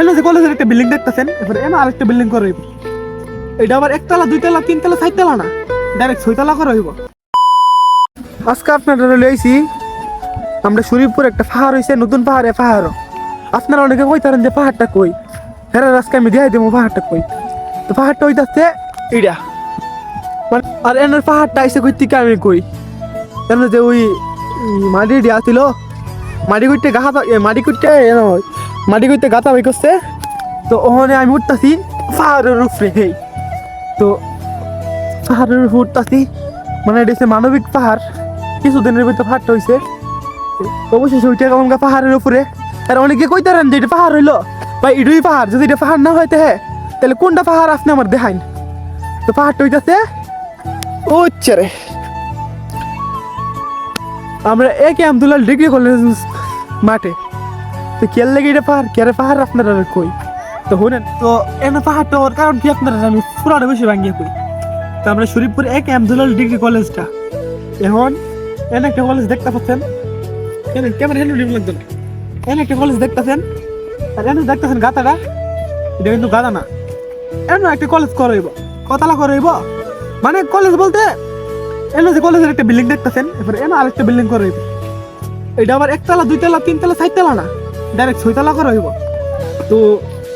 এলো যে কলেজের একটা বিল্ডিং দেখতেছেন? এবার এমন আরেকটা বিল্ডিং করে হইব। এটা আবার একতলা দুইতলা তিনতলা চারতলা না? ডাইরেক্ট ছয়তলা করে হইব। আজকে আপনারা লইছি আমরা শরীফপুর একটা পাহাড় হইছে নতুন পাহাড়ে পাহাড়। আপনারা অনেকে কইতারেন যে পাহাড়টা কই? হ্যাঁ আজকে আমি দেখাই দেবো পাহাড়টা কই। তো পাহাড়টা হইতাছে এইটা মানে আর এনার পাহাড়টা আইসে কই থেকে আমি কই? কেন যে ওই মাটি দিয়া ছিল মাটি করতে এ, মাটি করতে এ নয় মাটি করতে গাছা বাই করছে তো ওখানে আমি উঠতাছি পাহাড়ের উপরে তো পাহাড়ের উপরে উঠতাছি মানে এটা হচ্ছে মানবিক পাহাড়। কিছুদিনের ভিতরে পাহাড়টা হয়েছে অবশেষে ওইটা কেমন পাহাড়ের উপরে। আর অনেকে কইতারেন যে এটা পাহাড় হইল। বা ইডুই পাহাড়, যদি এটা পাহাড় না হইতে হ্যাঁ তাহলে কোনটা পাহাড় আপনি আমার দেখাইন? তো পাহাড়টা হইতাছে উচ্চে রে। আমরা একে আব্দুল্লাহ ডিগ্রি কলেজ মাঠে। তো কেল লেগে এটা পাহাড়? কেরে পাহাড় আপনারা কই? তো শুনেন, তো এনে পাহাড়টা হওয়ার কারণ কি আপনারা? আমি পুরাটা বেশি ভাঙিয়ে কই। তো আমরা শরীফপুর এক আব্দুল্লাহ ডিগ্রি কলেজটা। এখন এনে একটা কলেজ দেখতে পাচ্ছেন। ক্যামেরা হেন ডিম লাগতো এনে একটা কলেজ দেখতেছেন। আর এনে দেখতেছেন গাতাটা এটা কিন্তু গাদা না। এনে একটা কলেজ করাইব। কতলা করাইব? মানে কলেজ বলতে এনে যে কলেজের একটা বিল্ডিং দেখতেছেন এবার এনে আরেকটা বিল্ডিং করাইব। এটা আবার একতলা, দুইতলা, তিনতলা, চারতলা না? ডাইরেক্ট ছয়তলা করা হইব। তো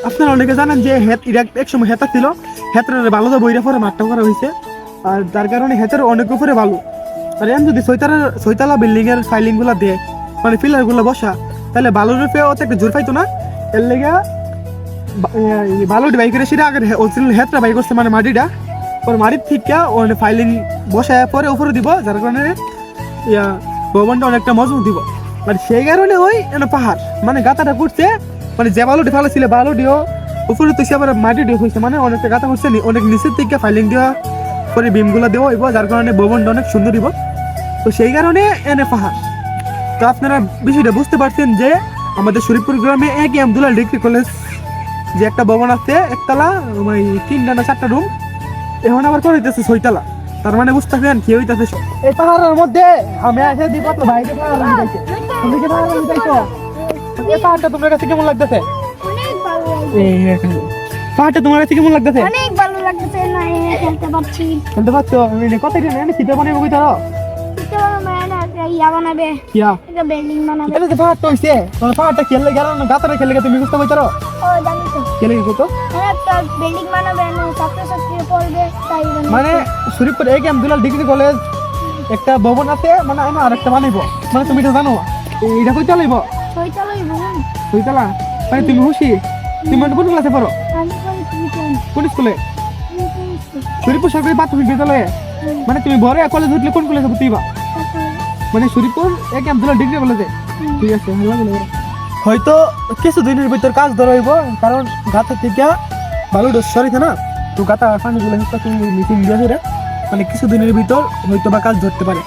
আপনারা অনেকে জানেন যে হেত এক সময় হেতা ছিল হেতার ভালো তো বইরা পরে মাঠটা করা হয়েছে আর যার কারণে হেতের অনেক উপরে ভালো আর এম যদি ছয়তলা ছয়তলা বিল্ডিং এর ফাইলিংগুলা দেয় মানে পিলারগুলো বসা, তাহলে ভালো রূপে অত একটা জোর পাইতো না। এর লেগে ভালো বাই করে সেটা আগে অরিজিনাল হেতটা বাই করছে মানে মাটিটা। পরে মাটির থেকে ওখানে ফাইলিং বসায় পরে উপরে দিব, যার কারণে ইয়া ভবনটা অনেকটা মজবুত দিব। মানে সেই কারণে ওই এনে পাহাড়। মানে গাতাটা করছে মানে যে বালুটি ফেলা ছিল বালুটিও, উপরে তো সে মাটি দিয়ে হয়েছে মানে অনেকটা গাতা করছে অনেক নিচের থেকে ফাইলিং দেওয়া পরে বিমগুলো দেওয়া হইব, যার কারণে ভবনটা অনেক সুন্দর দিব তো সেই কারণে এনে পাহাড়। তো আপনারা বিষয়টা বুঝতে পারছেন যে আমাদের শরীফপুর গ্রামে একই আব্দুল্লাহ ডিগ্রি কলেজ যে একটা ভবন আছে, একতলা মানে তিনটা না চারটা রুম, এখন আবার করে দিতেছে ছয়তলা। তার মানে বুঝতে পারেন কি হইতাছে এই পাহাড়ের মধ্যে আমি এসে দিব তো ভাইকে পাহাড় লুকাইছে তুমি কি পাহাড় লুকাইছো এই পাহাড়টা তোমার কাছে কেমন লাগতেছে? অনেক ভালো লাগছে। পাহাড়টা তোমার কাছে কেমন লাগতেছে? অনেক ভালো লাগতেছে না খেলতে পারছি। খেলতে পারছ? কত দিন আমি শীতে বানাবো কই তারা তো ইয়া বানাবে। কিয়া একটা বিল্ডিং বানাবে। এটা যে পাহাড়টা হইছে তোমার পাহাড়টা খেললে গেল না গাতারে খেললে তুমি বুঝতে পারছ? ও জানি তো। খেলে গেছো তো মানে একটা বিল্ডিং বানাবে না ছাত্রছাত্রী পড়বে তাই মানে শরীফপুর এক আব্দুল্লাহ ডিগ্রি কলেজ একটা ভবন আছে মানে আমি আরেকটা বানাইবো। মানে তুমি এটা জানো? এটা কই চালাইব? ছয়তলাই ভবন তুই চালা? মানে তুমি খুশি তুমি মানে কোন ক্লাসে পড়ো? কেন স্কুলে? শরীফপুর সরকারি প্রাথমিক বিদ্যালয়ে? মানে তুমি বড় কলেজ উঠলে কোন কলেজে ভর্তি মানে শরীফপুর এক আব্দুল্লাহ ডিগ্রি বলতে ঠিক আছে ভালো লাগল হয়তো কিছু দিনের ভিতর কাজ ধরাইব কারণ গাথা থেকে ভালো সরি না তো গাতা পানিগুলো মিটিং দিয়ে মানে কিছু দিনের ভিতর হয়তো বা কাজ ধরতে পারে।